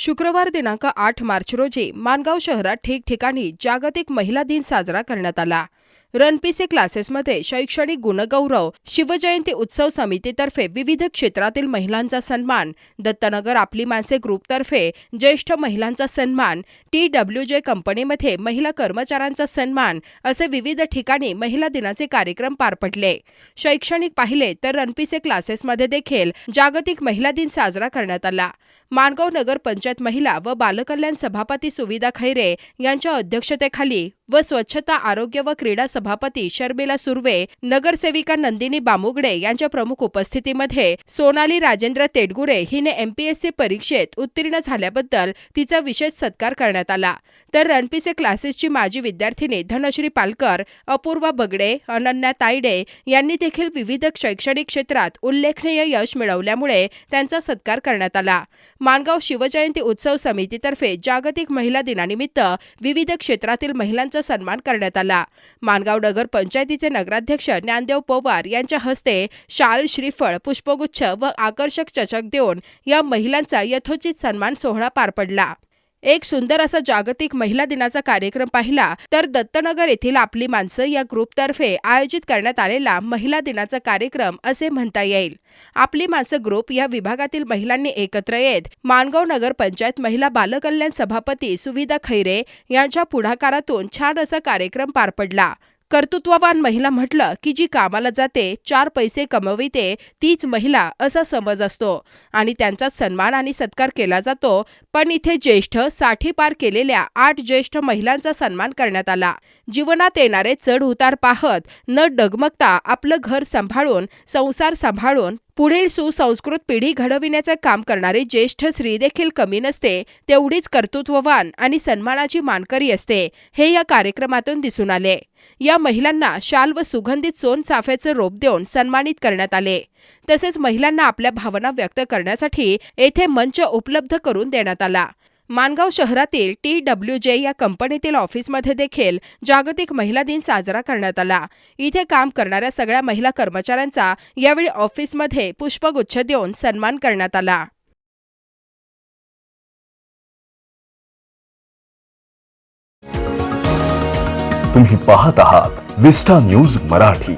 शुक्रवार दिनांक आठ मार्च रोजी माणगाव शहरात ठिकठिकाणी जागतिक महिला दिन साजरा करण्यात आला. रनपीसी क्लासेसमध्ये शैक्षणिक गुणगौरव शिवजयंती उत्सव समितीतर्फे विविध क्षेत्रातील महिलांचा सन्मान दत्तनगर आपली माणसे ग्रुपतर्फे ज्येष्ठ महिलांचा सन्मान टी डब्ल्यू जे कंपनीमध्ये महिला कर्मचाऱ्यांचा सन्मान असे विविध ठिकाणी महिला दिनाचे कार्यक्रम पार पडले. शैक्षणिक पाहिले तर रनपीसे क्लासेसमध्ये देखील जागतिक महिला दिन साजरा करण्यात आला. माणगाव नगर पंचायत महिला व बालकल्याण सभापती सुविधा खैरे यांच्या अध्यक्षतेखाली व स्वच्छता आरोग्य व क्रीडा सभापती शर्मिला सुर्वे नगरसेविका नंदिनी बामुगडे यांच्या प्रमुख उपस्थितीमध्ये सोनाली राजेंद्र तेडगुरे हिने एमपीएससी परीक्षेत उत्तीर्ण झाल्याबद्दल तिचा विशेष सत्कार करण्यात आला. तर रणपीसे क्लासेसची माजी विद्यार्थिनी धनश्री पालकर अपूर्वा बगडे अनन्या तायडे यांनी देखील विविध शैक्षणिक क्षेत्रात उल्लेखनीय यश मिळवल्यामुळे त्यांचा सत्कार करण्यात आला. माणगाव शिवजयंती उत्सव समितीतर्फे जागतिक महिला दिनानिमित्त विविध क्षेत्रातील महिलांचा सन्मान करण्यात आला. मानगाव नगर पंचायतीचे नगराध्यक्ष ज्ञानदेव पवार यांच्या हस्ते शाल श्रीफळ पुष्पगुच्छ व आकर्षक चषक देऊन या महिलांचा यथोचित सन्मान सोहळा पार पडला. एक सुंदर असा जागतिक महिला दिनाचा कार्यक्रम पाहिला तर दत्तनगर येथील आपली माणसं या ग्रुपतर्फे आयोजित करण्यात आलेला महिला दिनाचा कार्यक्रम असे म्हणता येईल. आपली माणसं ग्रुप या विभागातील महिलांनी एकत्र येत माणगाव नगर पंचायत महिला बालकल्याण सभापती सुविधा खैरे यांच्या पुढाकारातून छान असा कार्यक्रम पार पडला. कर्तृत्ववान महिला म्हटलं की जी कामाला जाते चार पैसे कमविते तीच महिला असा समज असतो. आणि त्यांचा सन्मान आणि सत्कार केला जातो. पण इथे ज्येष्ठसाठी पार केलेल्या आठ ज्येष्ठ महिलांचा सन्मान करण्यात आला. जीवनात येणारे चढ उतार पाहत न डगमगता आपलं घर सांभाळून संसार सांभाळून पुढील सुसंस्कृत पिढी घडविण्याचं काम करणारी ज्येष्ठ स्त्री देखील कमी नसते तेवढीच कर्तृत्ववान आणि सन्मानाची मानकरी असते हे या कार्यक्रमातून दिसून आले. या महिलांना शाल व सुगंधित सोन चाफ्याचं रोप देऊन सन्मानित करण्यात आले. तसेच महिलांना आपल्या भावना व्यक्त करण्यासाठी येथे मंच उपलब्ध करून देण्यात आला. मानगाव शहरातील टी डब्ल्यू जे या कंपनीतील ऑफिसमध्ये देखील जागतिक महिला दिन साजरा करण्यात आला. इथे काम करणाऱ्या सगळ्या महिला कर्मचाऱ्यांचा यावेळी ऑफिसमध्ये पुष्पगुच्छ देऊन सन्मान करण्यात आला. तुम्ही पाहत आहात विस्टा न्यूज मराठी.